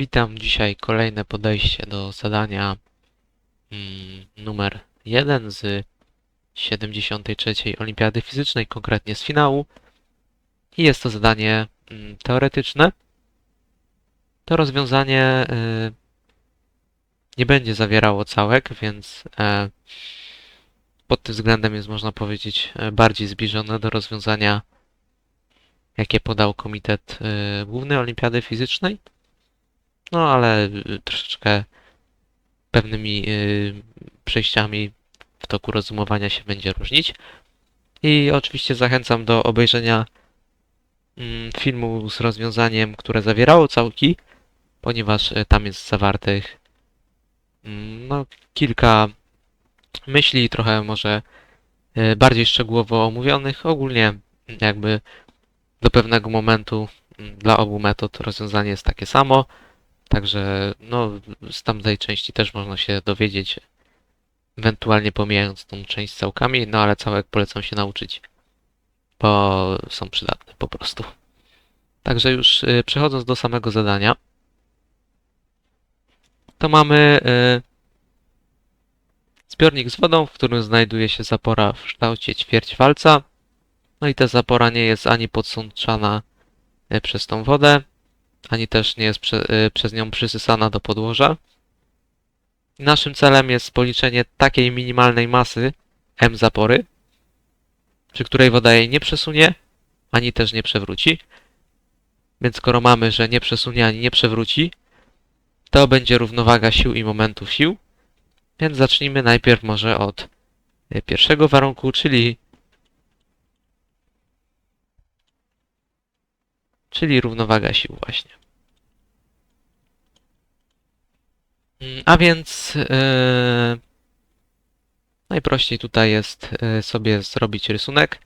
Witam dzisiaj kolejne podejście do zadania mm, numer 1 z 73. Olimpiady Fizycznej, konkretnie z finału. I jest to zadanie mm, teoretyczne. To rozwiązanie y, nie będzie zawierało całek, więc e, pod tym względem jest można powiedzieć e, bardziej zbliżone do rozwiązania, jakie podał Komitet y, Główny Olimpiady Fizycznej. No ale y, troszeczkę pewnymi y, przejściami w toku rozumowania się będzie różnić. I oczywiście zachęcam do obejrzenia mm, filmu z rozwiązaniem, które zawierało całki, ponieważ y, tam jest zawartych mm, no, kilka myśli, trochę może y, bardziej szczegółowo omówionych. Ogólnie jakby do pewnego momentu mm, dla obu metod rozwiązanie jest takie samo. Także no, z tamtej części też można się dowiedzieć, ewentualnie pomijając tą część całkami, no ale całek polecam się nauczyć, bo są przydatne po prostu. Także już y, przechodząc do samego zadania, to mamy y, zbiornik z wodą, w którym znajduje się zapora w kształcie ćwierć walca. No i ta zapora nie jest ani podsączana y, przez tą wodę, ani też nie jest prze, y, przez nią przysysana do podłoża. Naszym celem jest policzenie takiej minimalnej masy M zapory, przy której woda jej nie przesunie, ani też nie przewróci. Więc skoro mamy, że nie przesunie ani nie przewróci, to będzie równowaga sił i momentów sił. Więc zacznijmy najpierw może od y, pierwszego warunku, czyli czyli równowaga sił właśnie. Mm, A więc yy, najprościej tutaj jest yy, sobie zrobić rysunek.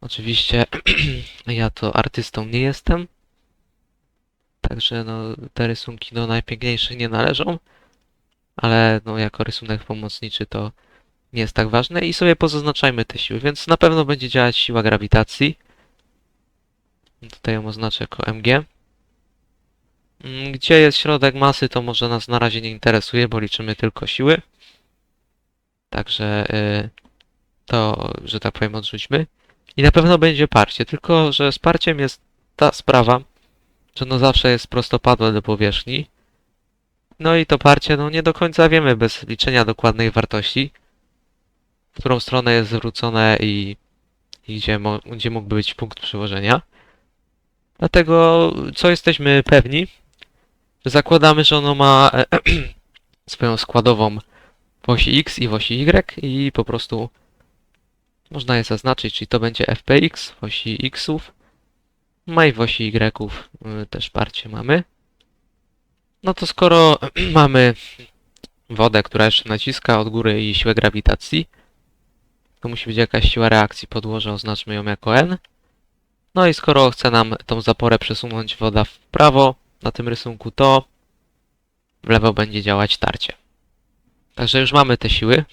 Oczywiście ja to artystą nie jestem. Także no, te rysunki do najpiękniejszych nie należą. Ale no, jako rysunek pomocniczy to nie jest tak ważne. I sobie pozaznaczajmy te siły. Więc na pewno będzie działać siła grawitacji. Tutaj ją oznaczę jako MG. Mm, Gdzie jest środek masy, to może nas na razie nie interesuje, bo liczymy tylko siły. Także y, to, że tak powiem, odrzućmy. I na pewno będzie parcie, tylko że z parciem jest ta sprawa, że no zawsze jest prostopadłe do powierzchni. No i to parcie, no nie do końca wiemy bez liczenia dokładnej wartości, w którą stronę jest zwrócone i, i gdzie, gdzie mógłby być punkt przełożenia. Dlatego, co jesteśmy pewni, że zakładamy, że ono ma e, swoją składową w osi X i w osi Y i po prostu można je zaznaczyć, czyli to będzie FPX w osi Xów, no i w osi Y y, też parcie mamy. No to skoro mamy wodę, która jeszcze naciska od góry i siłę grawitacji, to musi być jakaś siła reakcji podłoża, oznaczmy ją jako N. No i skoro chce nam tą zaporę przesunąć woda w prawo na tym rysunku, to w lewo będzie działać tarcie. Także już mamy te siły.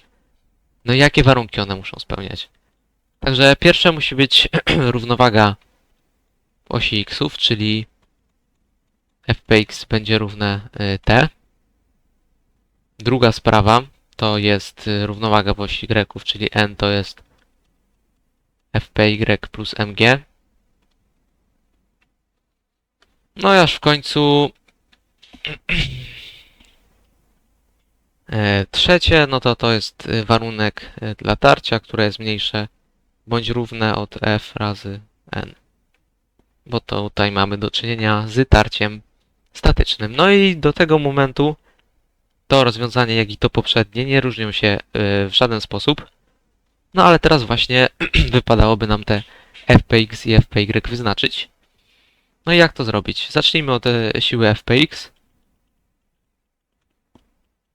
No i jakie warunki one muszą spełniać? Także pierwsze musi być równowaga osi xów, czyli fpx będzie równe y, t. Druga sprawa to jest y, równowaga w osi y, czyli n to jest fpy plus mg. No i aż w końcu e, trzecie, no to to jest y, warunek y, dla tarcia, które jest mniejsze bądź równe od f razy n. Bo to tutaj mamy do czynienia z tarciem statycznym. No i do tego momentu to rozwiązanie, jak i to poprzednie, nie różnią się w żaden sposób. No ale teraz właśnie wypadałoby nam te fpx i fpy wyznaczyć. No i jak to zrobić? Zacznijmy od e, siły fpx.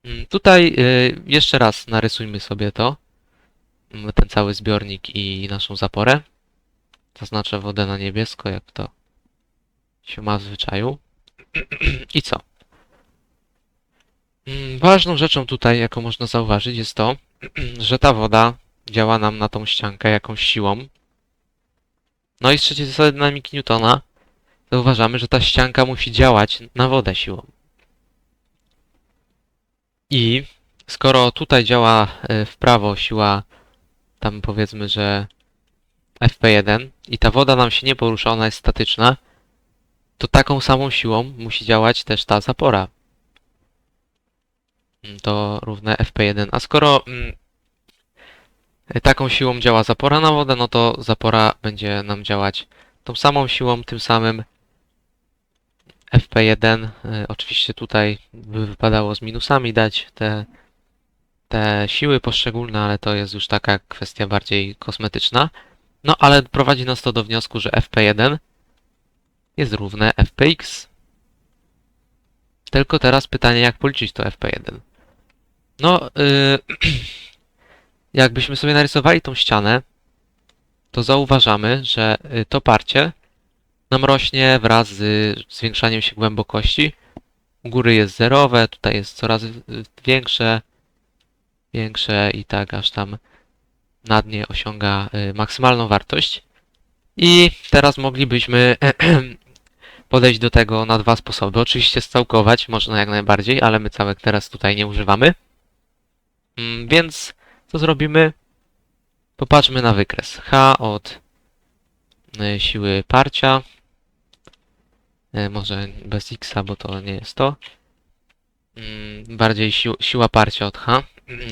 Mm, Tutaj e, jeszcze raz narysujmy sobie to. Mm, Ten cały zbiornik i naszą zaporę. Zaznaczę wodę na niebiesko, jak to się ma w zwyczaju. I co? Mm, Ważną rzeczą tutaj, jaką można zauważyć, jest to, że ta woda działa nam na tą ściankę jakąś siłą. No i z trzeciej zasady dynamiki Newtona zauważamy, że ta ścianka musi działać na wodę siłą. I skoro tutaj działa e, w prawo siła, tam powiedzmy, że FP1 i ta woda nam się nie porusza, ona jest statyczna, to taką samą siłą musi działać też ta zapora. Mm, To równe FP1. A skoro mm, taką siłą działa zapora na wodę, no to zapora będzie nam działać tą samą siłą, tym samym FP1. Y, Oczywiście tutaj by wypadało z minusami dać te, te siły poszczególne, ale to jest już taka kwestia bardziej kosmetyczna. No ale prowadzi nas to do wniosku, że FP1 jest równe FPX. Tylko teraz pytanie, jak policzyć to FP1? No, yy, jakbyśmy sobie narysowali tą ścianę, to zauważamy, że y, to parcie nam rośnie wraz z zwiększaniem się głębokości. U góry jest zerowe, tutaj jest coraz większe, większe i tak aż tam na dnie osiąga y, maksymalną wartość. I teraz moglibyśmy podejść do tego na dwa sposoby. Oczywiście scałkować można jak najbardziej, ale my całek teraz tutaj nie używamy. Mm, Więc co zrobimy? Popatrzmy na wykres. H od y, siły parcia. Y, Może bez x, bo to nie jest to. Mm, Bardziej sił, siła parcia od H,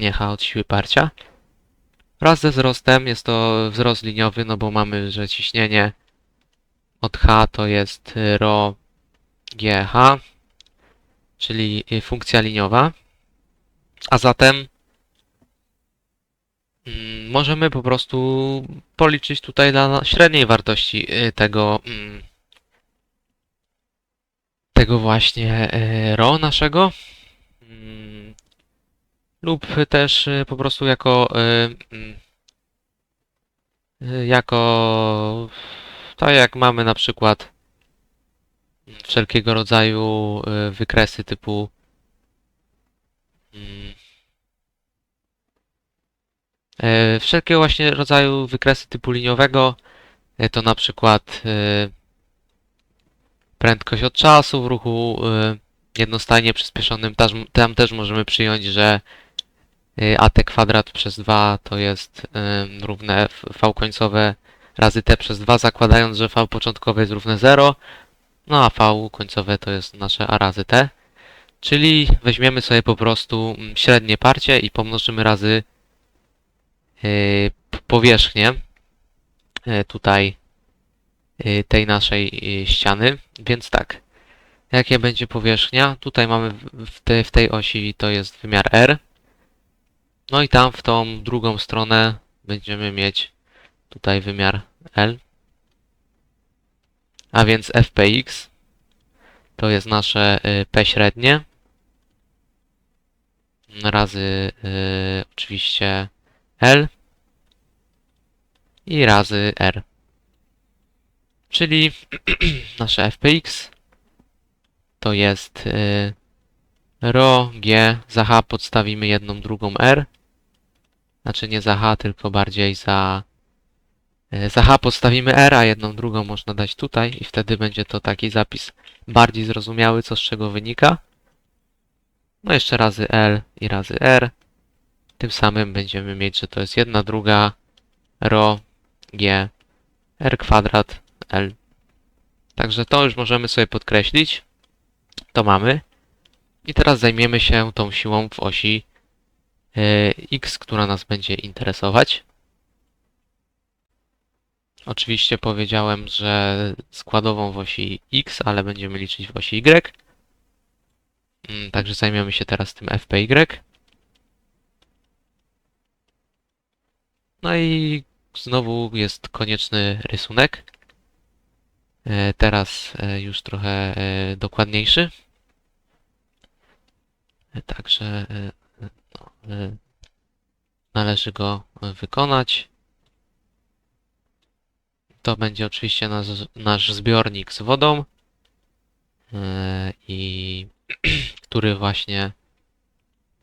nie H od siły parcia. Wraz ze wzrostem jest to wzrost liniowy, no bo mamy, że ciśnienie od H to jest y, rho GH, czyli y, funkcja liniowa. A zatem mm, możemy po prostu policzyć tutaj dla średniej wartości y, tego mm, tego właśnie y, rho naszego Mm, lub też y, po prostu jako y, mm, jako tak jak mamy na przykład wszelkiego rodzaju wykresy typu mm, e, wszelkiego właśnie rodzaju wykresy typu liniowego e, to na przykład prędkość od czasu w ruchu y, jednostajnie przyspieszonym tam, też możemy przyjąć, że y, at kwadrat przez 2 to jest y, równe v końcowe razy t przez 2, zakładając, że v początkowe jest równe 0, no a v końcowe to jest nasze a razy t. Czyli weźmiemy sobie po prostu mm, średnie parcie i pomnożymy razy powierzchnię tutaj tej naszej y, ściany. Więc tak, jakie będzie powierzchnia? Tutaj mamy w- w, te, w tej osi to jest wymiar r. No i tam w tą drugą stronę będziemy mieć tutaj wymiar L. A więc fpx to jest nasze y, p średnie razy y, oczywiście L i razy R. Czyli nasze fpx to jest y, rho g za h podstawimy jedną drugą r. Znaczy nie za h, tylko bardziej za y, za h podstawimy r, a jedną drugą można dać tutaj i wtedy będzie to taki zapis bardziej zrozumiały, co z czego wynika. No jeszcze razy L i razy R. Tym samym będziemy mieć, że to jest jedna druga rho g r kwadrat L. Także to już możemy sobie podkreślić. To mamy. I teraz zajmiemy się tą siłą w osi y, x, która nas będzie interesować. Oczywiście powiedziałem, że składową w osi x, ale będziemy liczyć w osi y. Mm, Także zajmiemy się teraz tym fpy. No i znowu jest konieczny rysunek. E, Teraz e, już trochę e, dokładniejszy. Także no, należy go wykonać. To będzie oczywiście nasz, nasz zbiornik z wodą i który właśnie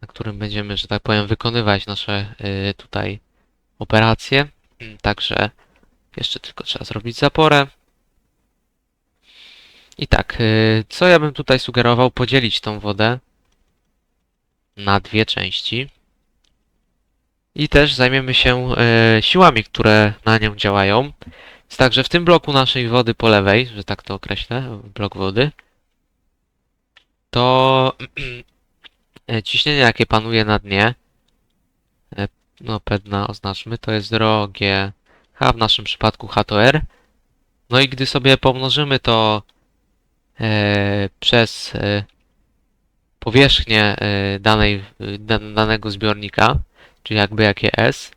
na którym będziemy, że tak powiem, wykonywać nasze tutaj operacje. Także jeszcze tylko trzeba zrobić zaporę. I tak, y, co ja bym tutaj sugerował? Podzielić tą wodę na dwie części. I też zajmiemy się y, siłami, które na nią działają. Jest tak, że w tym bloku naszej wody po lewej, że tak to określę, blok wody, to e, ciśnienie, jakie panuje na dnie, e, no pedna oznaczmy, to jest rho g, h w naszym przypadku h to r. No i gdy sobie pomnożymy to przez e, powierzchnię e, danej, da, danego zbiornika, czyli jakby jakie S,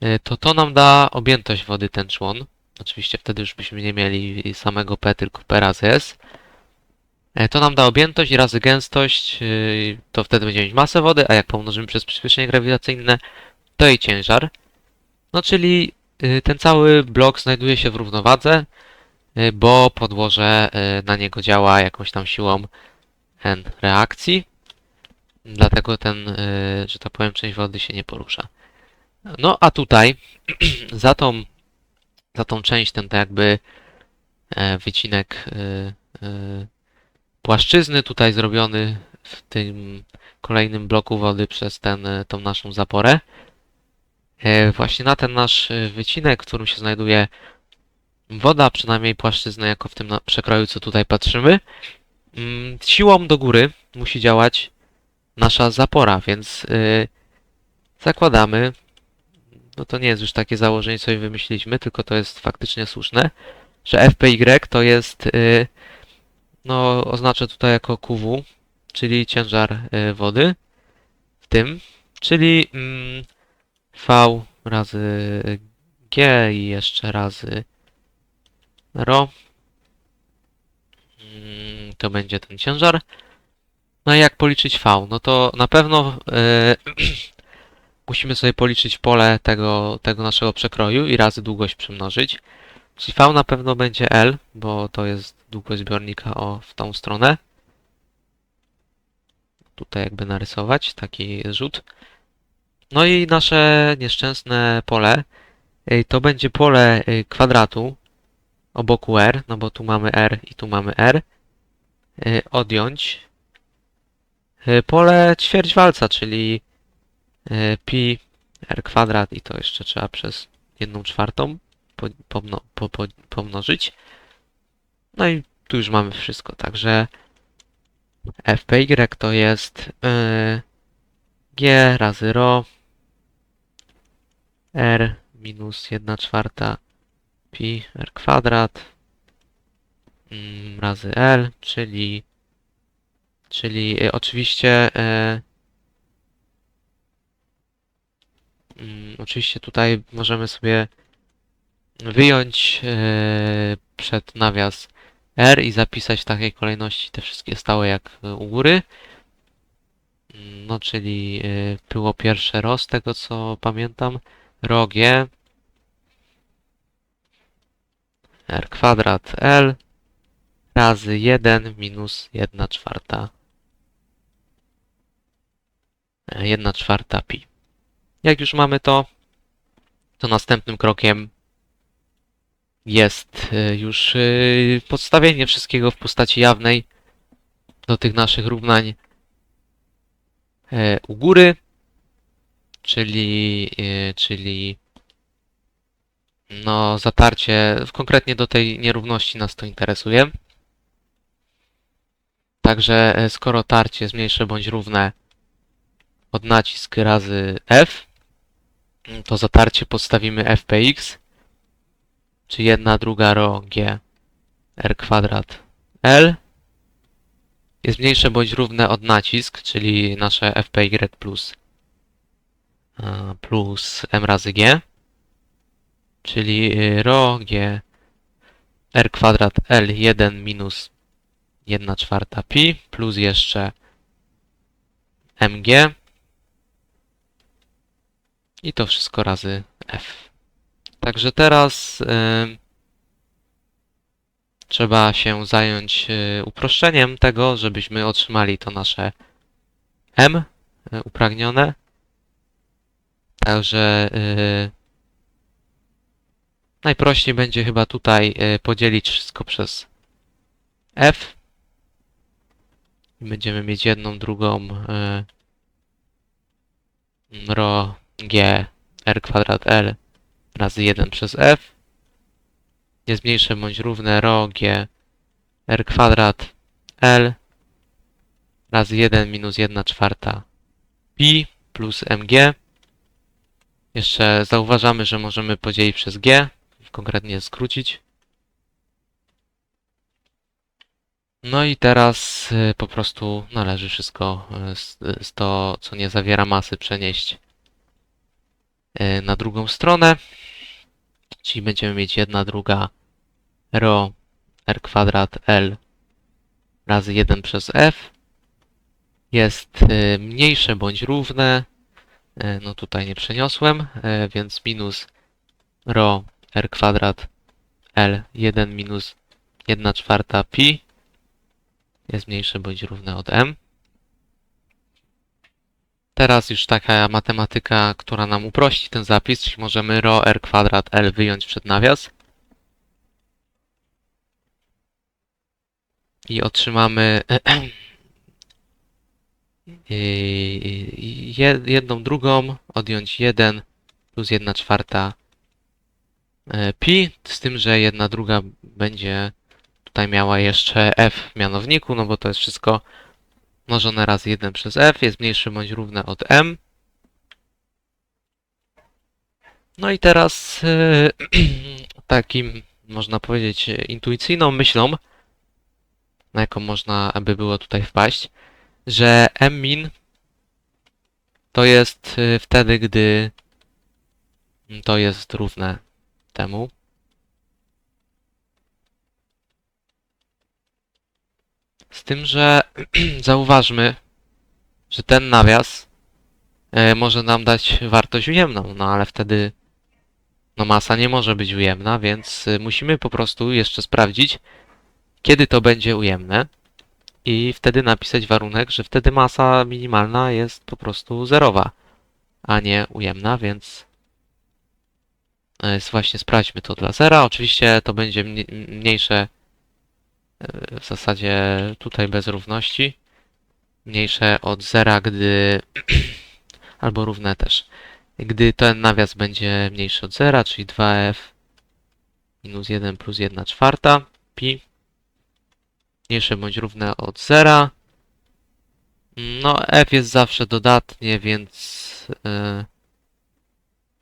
e, to to nam da objętość wody ten człon. Oczywiście wtedy już byśmy nie mieli samego P, tylko P razy S. E, To nam da objętość razy gęstość, to wtedy będziemy mieć masę wody, a jak pomnożymy przez przyspieszenie grawitacyjne, to jej ciężar. No czyli ten cały blok znajduje się w równowadze, bo podłoże yy, na niego działa jakąś tam siłą N reakcji. Dlatego ten, yy, że tak powiem, część wody się nie porusza. No a tutaj za tą, za tą część, ten tak jakby e, wycinek płaszczyzny tutaj zrobiony w tym kolejnym bloku wody przez ten, e, tą naszą zaporę. E, Właśnie na ten nasz wycinek, w którym się znajduje woda, przynajmniej płaszczyzna, jako w tym przekroju, co tutaj patrzymy, mm, siłą do góry musi działać nasza zapora, więc e, zakładamy, no to nie jest już takie założenie, co wymyśliliśmy, tylko to jest faktycznie słuszne, że FPY to jest e, no, oznaczę tutaj jako QW, czyli ciężar y, wody w tym, czyli mm, V razy G i jeszcze razy ρ. Mm, To będzie ten ciężar. No i jak policzyć V? No to na pewno y, musimy sobie policzyć pole tego, tego naszego przekroju i razy długość przemnożyć. Czyli V na pewno będzie L, bo to jest długość zbiornika o w tą stronę. Tutaj jakby narysować taki rzut. No i nasze nieszczęsne pole y, to będzie pole y, kwadratu o boku R, no bo tu mamy R i tu mamy R. Y, Odjąć y, pole ćwierćwalca, czyli y, pi r kwadrat i to jeszcze trzeba przez jedną czwartą po, pomno, po, po, pomnożyć. No i tu już mamy wszystko, także FPY to jest G razy ρ R minus 1 czwarta pi r kwadrat mm, razy L, czyli czyli y, oczywiście y, mm, oczywiście tutaj możemy sobie wyjąć e, przed nawias R i zapisać w takiej kolejności te wszystkie stałe jak u góry. Mm, No, czyli było pierwsze ro z tego co pamiętam. Ro G R kwadrat L razy 1 minus 1 czwarta 1 czwarta pi. Jak już mamy to, to następnym krokiem jest y, już y, podstawienie wszystkiego w postaci jawnej do tych naszych równań e, u góry, czyli, czyli no zatarcie, konkretnie do tej nierówności nas to interesuje. Także e, skoro tarcie jest mniejsze bądź równe od nacisk razy f, to zatarcie podstawimy fpx czy jedna druga rho g r kwadrat l jest mniejsze bądź równe od nacisk, czyli nasze fpy plus a, plus m razy g, czyli y, rho g r kwadrat l 1 minus 1 czwarta pi plus jeszcze mg i to wszystko razy f. Także teraz y, trzeba się zająć y, uproszczeniem tego, żebyśmy otrzymali to nasze m y, upragnione. Także y, najprościej będzie chyba tutaj y, podzielić wszystko przez f. I będziemy mieć jedną, drugą e, rho g r kwadrat l razy 1 przez f jest mniejsze bądź równe rho g r kwadrat l razy 1 minus 1 czwarta pi plus mg. Jeszcze zauważamy, że możemy podzielić przez g, konkretnie skrócić. No i teraz y, po prostu należy wszystko y, z, to, co nie zawiera masy, przenieść y, na drugą stronę. Czyli będziemy mieć jedna druga rho r kwadrat l razy 1 przez f jest mniejsze bądź równe. No tutaj nie przeniosłem, więc minus rho r kwadrat l 1 minus 1 czwarta pi jest mniejsze bądź równe od m. Teraz już taka matematyka, która nam uprości ten zapis, czyli możemy rho r kwadrat l wyjąć przed nawias. I otrzymamy je- jedną drugą, odjąć 1 plus 1 czwarta pi, z tym, że jedna druga będzie tutaj miała jeszcze f w mianowniku, no bo to jest wszystko mnożone razy 1 przez f, jest mniejsze bądź równe od m. No i teraz e, takim, można powiedzieć, intuicyjną myślą, na jaką można by było tutaj wpaść, że mmin to jest y, wtedy, gdy to jest równe temu. Z tym, że zauważmy, że ten nawias e, może nam dać wartość ujemną, no ale wtedy no masa nie może być ujemna, więc y, musimy po prostu jeszcze sprawdzić, kiedy to będzie ujemne i wtedy napisać warunek, że wtedy masa minimalna jest po prostu zerowa, a nie ujemna, więc e, jest właśnie sprawdźmy to dla zera. Oczywiście to będzie mni- mniejsze e, w zasadzie tutaj bez równości. Mniejsze od zera, gdy albo równe też. Gdy ten nawias będzie mniejszy od zera, czyli 2f minus 1 plus 1 czwarta pi mniejsze bądź równe od zera. No, f jest zawsze dodatnie, więc yy,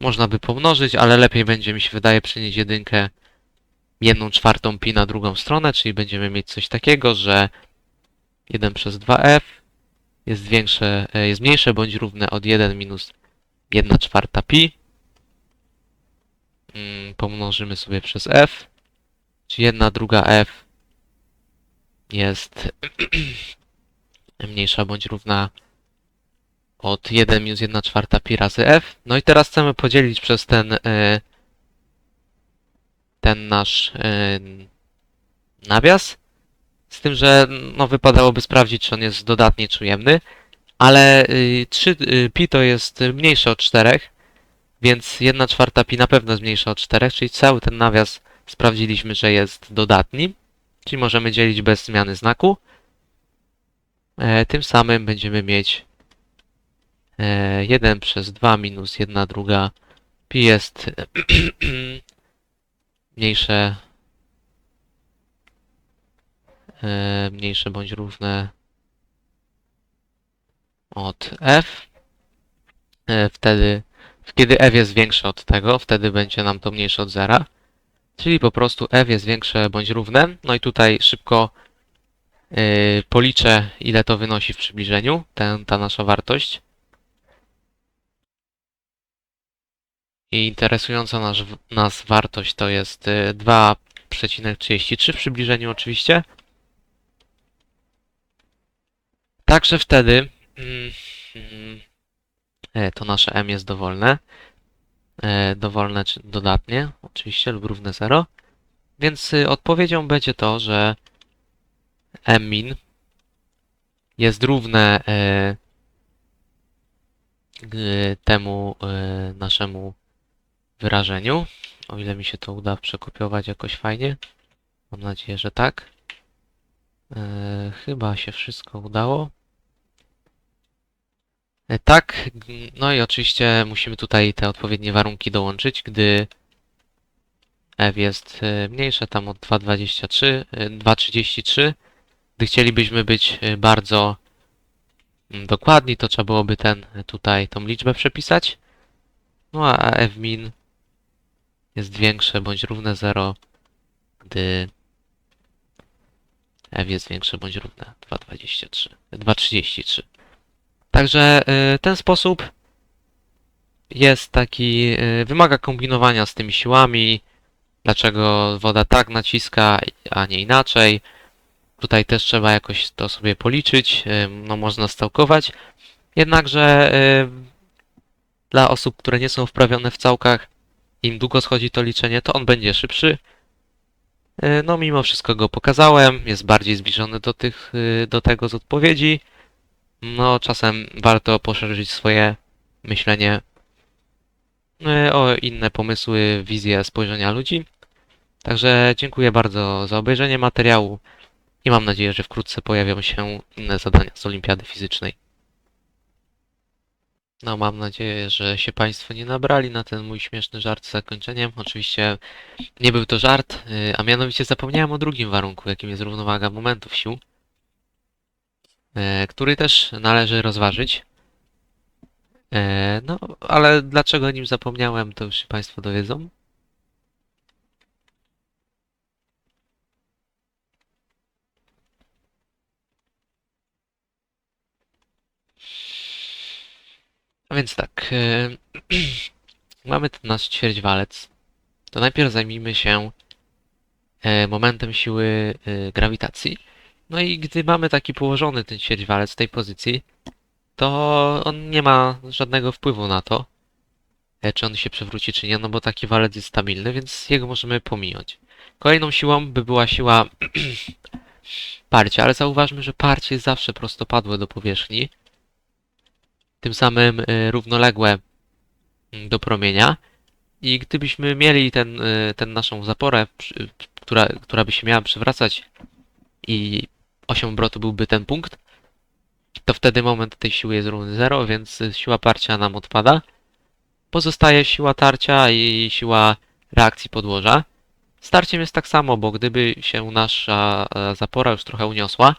można by pomnożyć, ale lepiej będzie mi się wydaje przenieść jedynkę jedną czwartą pi na drugą stronę, czyli będziemy mieć coś takiego, że 1 przez 2f jest większe, e, jest mniejsze bądź równe od 1 minus 1 czwarta pi. Mm, Pomnożymy sobie przez f, czyli 1 druga f jest mniejsza bądź równa od 1 minus 1 czwarta pi razy f. No i teraz chcemy podzielić przez ten e, ten nasz e, nawias. Z tym, że no, wypadałoby sprawdzić, czy on jest dodatni, czy ujemny. Ale y, 3 y, pi to jest mniejsze od 4, więc 1 czwarta pi na pewno jest mniejsza od 4, czyli cały ten nawias sprawdziliśmy, że jest dodatni. Czyli możemy dzielić bez zmiany znaku. E, tym samym będziemy mieć e, 1 przez 2 minus 1 druga pi jest mniejsze e, mniejsze bądź równe od f. E, wtedy, kiedy f jest większe od tego, wtedy będzie nam to mniejsze od zera. Czyli po prostu f jest większe bądź równe. No i tutaj szybko policzę, ile to wynosi w przybliżeniu, ten, ta nasza wartość. I interesująca nas, nas wartość to jest y, 2,33 w przybliżeniu oczywiście. Także wtedy mm, mm, e, to nasze m jest dowolne e, dowolne czy dodatnie, oczywiście, lub równe 0. Więc y, odpowiedzią będzie to, że min jest równe e, temu naszemu wyrażeniu. O ile mi się to uda przekopiować jakoś fajnie. Mam nadzieję, że tak. E, chyba się wszystko udało. E, tak, no i oczywiście musimy tutaj te odpowiednie warunki dołączyć, gdy f jest e, mniejsze tam od 2,23, e, 2,33. Gdy chcielibyśmy być bardzo mm, dokładni, to trzeba byłoby ten tutaj tą liczbę przepisać. No a f min jest większe bądź równe 0, gdy f jest większe bądź równe 2,23, 2,33. Także y, ten sposób jest taki, y, wymaga kombinowania z tymi siłami, dlaczego woda tak naciska, a nie inaczej. Tutaj też trzeba jakoś to sobie policzyć, y, no można stałkować. Jednakże dla osób, które nie są wprawione w całkach, im długo schodzi to liczenie, to on będzie szybszy. Y, No mimo wszystko go pokazałem, jest bardziej zbliżony do tych, y, do tego z odpowiedzi. No, czasem warto poszerzyć swoje myślenie e, o inne pomysły, wizje spojrzenia ludzi. Także dziękuję bardzo za obejrzenie materiału i mam nadzieję, że wkrótce pojawią się inne zadania z Olimpiady Fizycznej. No, mam nadzieję, że się Państwo nie nabrali na ten mój śmieszny żart z zakończeniem. Oczywiście nie był to żart, y, a mianowicie zapomniałem o drugim warunku, jakim jest równowaga momentów sił e, który też należy rozważyć. E, No, ale dlaczego o nim zapomniałem, to już się Państwo dowiedzą. Więc tak, e, mamy ten nasz ćwierćwalec. To najpierw zajmijmy się e, momentem siły e, grawitacji. No i gdy mamy taki położony ten ćwierćwalec w tej pozycji, to on nie ma żadnego wpływu na to, czy on się przewróci, czy nie, no bo taki walec jest stabilny, więc jego możemy pominąć. Kolejną siłą by była siła parcia, ale zauważmy, że parcie jest zawsze prostopadłe do powierzchni, tym samym e, równoległe mm, do promienia. I gdybyśmy mieli ten, e, ten naszą zaporę, która, która by się miała przewracać i osią obrotu byłby ten punkt, to wtedy moment tej siły jest równy 0, więc y, siła parcia nam odpada. Pozostaje siła tarcia i siła reakcji podłoża. Z tarciem jest tak samo, bo gdyby się nasza e, zapora już trochę uniosła,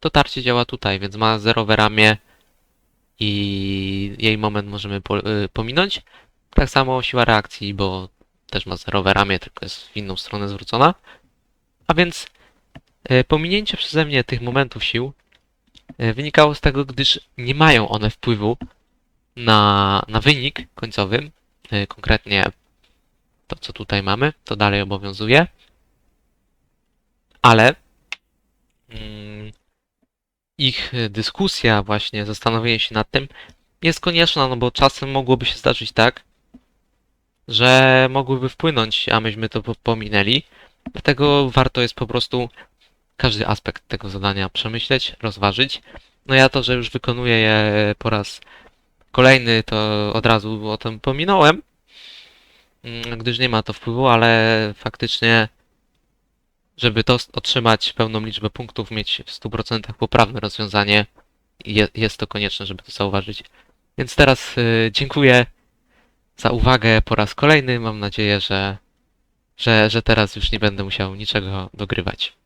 to tarcie działa tutaj, więc ma zerowe ramię i jej moment możemy y, pominąć. Tak samo siła reakcji, bo też ma zerowe ramię, tylko jest w inną stronę zwrócona. A więc E, Pominięcie przeze mnie tych momentów sił e, wynikało z tego, gdyż nie mają one wpływu na, na wynik końcowy. Konkretnie to, co tutaj mamy, to dalej obowiązuje. Ale mm, ich e, dyskusja, właśnie zastanowienie się nad tym jest konieczna, no bo czasem mogłoby się zdarzyć tak, że mogłyby wpłynąć, a myśmy to po- pominęli. Dlatego warto jest po prostu każdy aspekt tego zadania przemyśleć, rozważyć. No ja to, że już wykonuję je po raz kolejny, to od razu o tym pominąłem, mm, gdyż nie ma to wpływu, ale faktycznie, żeby to otrzymać pełną liczbę punktów, mieć w 100% poprawne rozwiązanie, je, jest to konieczne, żeby to zauważyć. Więc teraz y, dziękuję za uwagę po raz kolejny. Mam nadzieję, że, że, że teraz już nie będę musiał niczego dogrywać.